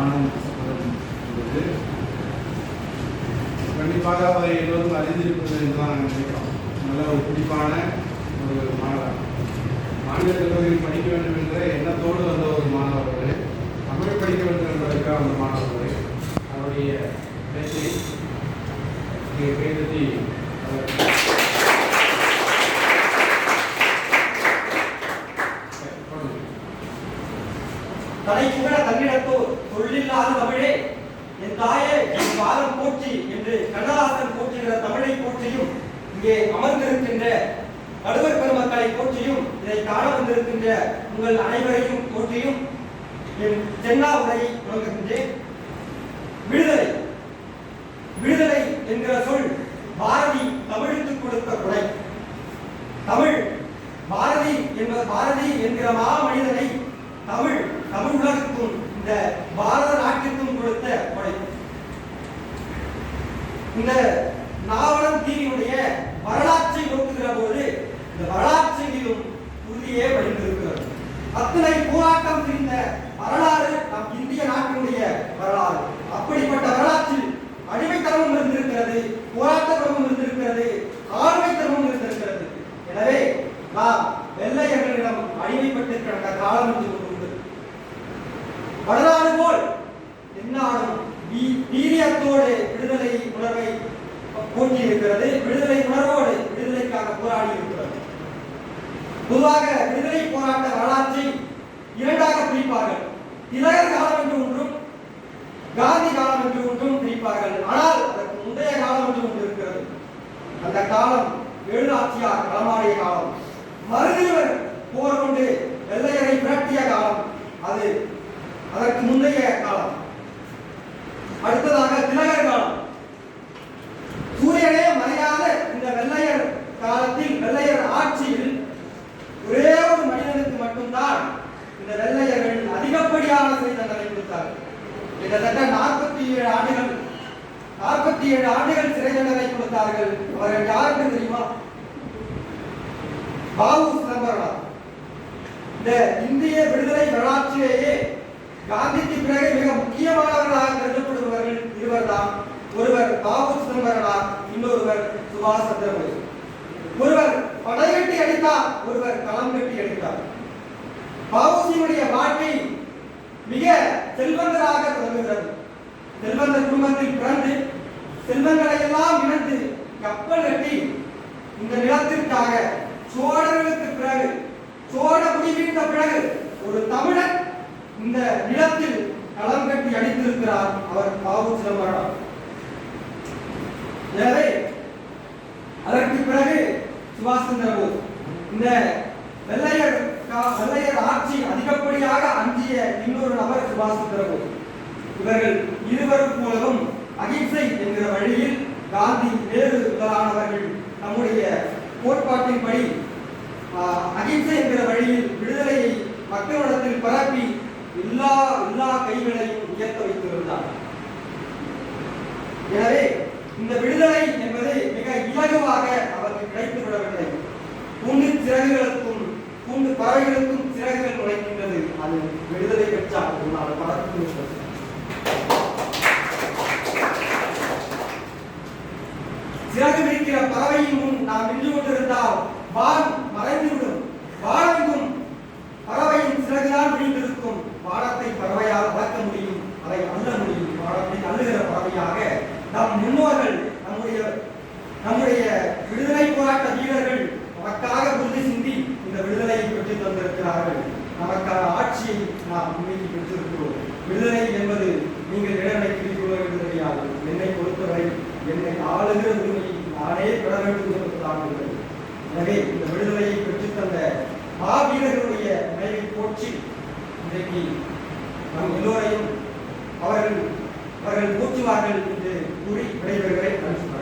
ஆனந்த் சுப்ரமணியன் என்பது கண்டிப்பாக அவரை எல்லோரும் அறிந்திருப்பது என்றுதான் நாங்கள் நினைக்கிறோம் நல்ல ஒரு பிடிப்பான ஒரு மாணவர். மாநில கல்லூரியில் படிக்க வேண்டும் என்ற எண்ணத்தோடு வந்த ஒரு மாணவர் தமிழ் படிக்க வேண்டும் என்பதற்காக அந்த மாணவர் அவருடைய பேச்சை கேட்டு அவர் தலைக்குகழ தன்னிடத்தோர் சொல்லில்லாத தமிழே என் தாயே என் பாதம் போற்றி என்று கண்ணதாசன் போற்றுகிற தமிழை போற்றியும் இங்கே அமர்ந்திருக்கின்ற நடுவர் பெருமக்களை போற்றியும் இதை காண வந்திருக்கின்ற உங்கள் அனைவரையும் போற்றியும் என் தென்னா உரையை தொடங்குகின்றேன். விடுதலை விடுதலை என்கிற சொல் பாரதி தமிழுக்கு கொடுத்த கொடை தமிழ் பாரதி என்ப பாரதி என்கிற மாமனிதனை தமிழ் தமிழ் உலகுக்கும் இந்த பாரத நாட்டிற்கும் கொடுத்த கொடை இந்த நாவலம் தீவினுடைய வரலாற்றை நோக்குகிற போது இந்த வரலாற்றிலும் உறுதியே வழிந்திருக்கிறது அத்தனை போராட்டம் புரிந்த வரலாறு நம் இந்திய நாட்டினுடைய வரலாறு. அப்படிப்பட்ட வரலாற்றில் அடிமைத்தனமும் இருந்திருக்கிறது போராட்டத்தனமும் இருந்திருக்கிறது ஆண்மைத்தனமும் இருந்திருக்கிறது. எனவே நாம் வெள்ளையர்களிடம் அடிமைப்பட்டு காலம் என்று ஒன்று வரலாறு போல் எந்நாடும் வீரியத்தோடு விடுதலை உணர்வை போற்றி இருக்கிறது விடுதலை உணர்வோடு விடுதலைக்காக போராடி இருக்கிறது பொதுவாக விடுதலை போராட்ட வரலாற்றை இரண்டாக பிரிப்பார்கள். திலகர் காலம் என்று ஒன்றும் காந்தி காலம் என்று ஒன்றும் பிரிப்பார்கள். ஆனால் அதற்கு முந்தைய காலம் என்று ஒன்று இருக்கிறது. அந்த காலம் எழுநாச்சியார் களமாடிய காலம். மருதிவர் போர் கொண்டு வெள்ளையரை விரட்டிய காலம். அது அதற்கு முந்தைய காலம் அடுத்ததாக திலகர் காலம் சூரியனே மறையாத இந்த வெள்ளையர் காலத்தில் வெள்ளையர் ஆட்சியில் ஒரே ஒரு மனிதனுக்கு மட்டும்தான் இந்த வெள்ளையர்கள் அதிகப்படியான சிறை தண்டனை கொடுத்தார்கள் கிட்டத்தட்ட நாற்பத்தி ஏழு ஆண்டுகள் நாற்பத்தி ஏழு ஆண்டுகள் சிறை தண்டனை கொடுத்தார்கள். அவர்கள் யாருக்கு தெரியுமா? பாபு சிதம்பரனார். இந்த இந்திய விடுதலை வரலாற்றிலேயே காந்திக்கு பிறகு மிக முக்கியமானவர்களாக கருதப்படுபவர்கள் இருவர்தான். ஒருவர் பாபு சிதம்பரனார் இன்னொருவர் சுபாஷ் சந்திரபோஸ். ஒருவர் படையெட்டி அடித்தார் ஒருவர் களம் கட்டி அடித்தார். பாபுசியுடைய வாழ்க்கை செல்வந்த குடும்பத்தில் பிறந்து செல்வங்களை எல்லாம் இழந்து கப்பல் கட்டி இந்த நிலத்திற்காக சோழர்களுக்கு பிறகு சோழ முடிவீட்ட பிறகு ஒரு தமிழன் இந்த நிலத்தில் களம் கட்டி அடித்திருக்கிறார் அவர் பாபு சிதம்பரம் எனவே அதற்கு பிறகு சுபாஷ் சந்திர போஸ் இந்த வெள்ளையர் வெள்ளையர் ஆட்சி அதிகப்படியாக அஞ்சிய இன்னொரு நபர் சுபாஷ் சந்திர போஸ். இவர்கள் இருவரும் போலவும் அகிம்சை என்கிற வழியில் காந்தி நேரு முதலானவர்கள் நம்முடைய கோட்பாட்டின்படி அகிம்சை என்கிற வழியில் விடுதலையை மக்களிடத்தில் பரப்பி எல்லா எல்லா கைகளையும் உயர்த்த வைத்திருந்தார். எனவே இந்த விடுதலை என்பது மிக இலகுவாக அவருக்கு கிடைத்து விடவில்லை கூண்டு சிறகுகளுக்கும் கூண்டு பறவைகளுக்கும் சிறகுகள் நுழைக்கின்றது அது விடுதலை பெற்றால் அது நாள் பறக்கும் என்பது. சிறகு விரிக்கிற பறவையின் முன் நாம் நின்று கொண்டிருந்தால் வான் மறைந்துவிடும். வானெங்கும் பறவையின் சிறகுதான் விரிந்திருக்கும். வானத்தை பறவையால் வளர்க்க முடியும் அதை அள்ள முடியும். வானத்தை அள்ளுகிற பறவையாக நம் முன்னோர்கள் நம்முடைய நம்முடைய விடுதலை போராட்ட வீரர்கள் நமக்காக உறுதி சிந்தி இந்த விடுதலையை பெற்று தந்திருக்கிறார்கள். நமக்கான ஆட்சியை நாம் இன்னைக்கு பெற்றிருக்கிறோம் விடுதலை என்பது நீங்கள் இடநிலைக்கிறீர்களோ என்று தெரியாது. என்னை என்னை ஆளுகிற உரிமையை நானே பெற வேண்டும் என்று எனவே இந்த விடுதலையை பெற்றுத்தந்த மாவீரர்களுடைய நினைவை போற்றி இன்றைக்கு நம் எல்லோரையும் அவர்கள் அவர்கள் போற்றுவார்கள் என்று கூறி விடைபெறுகிறேன். நன்றி.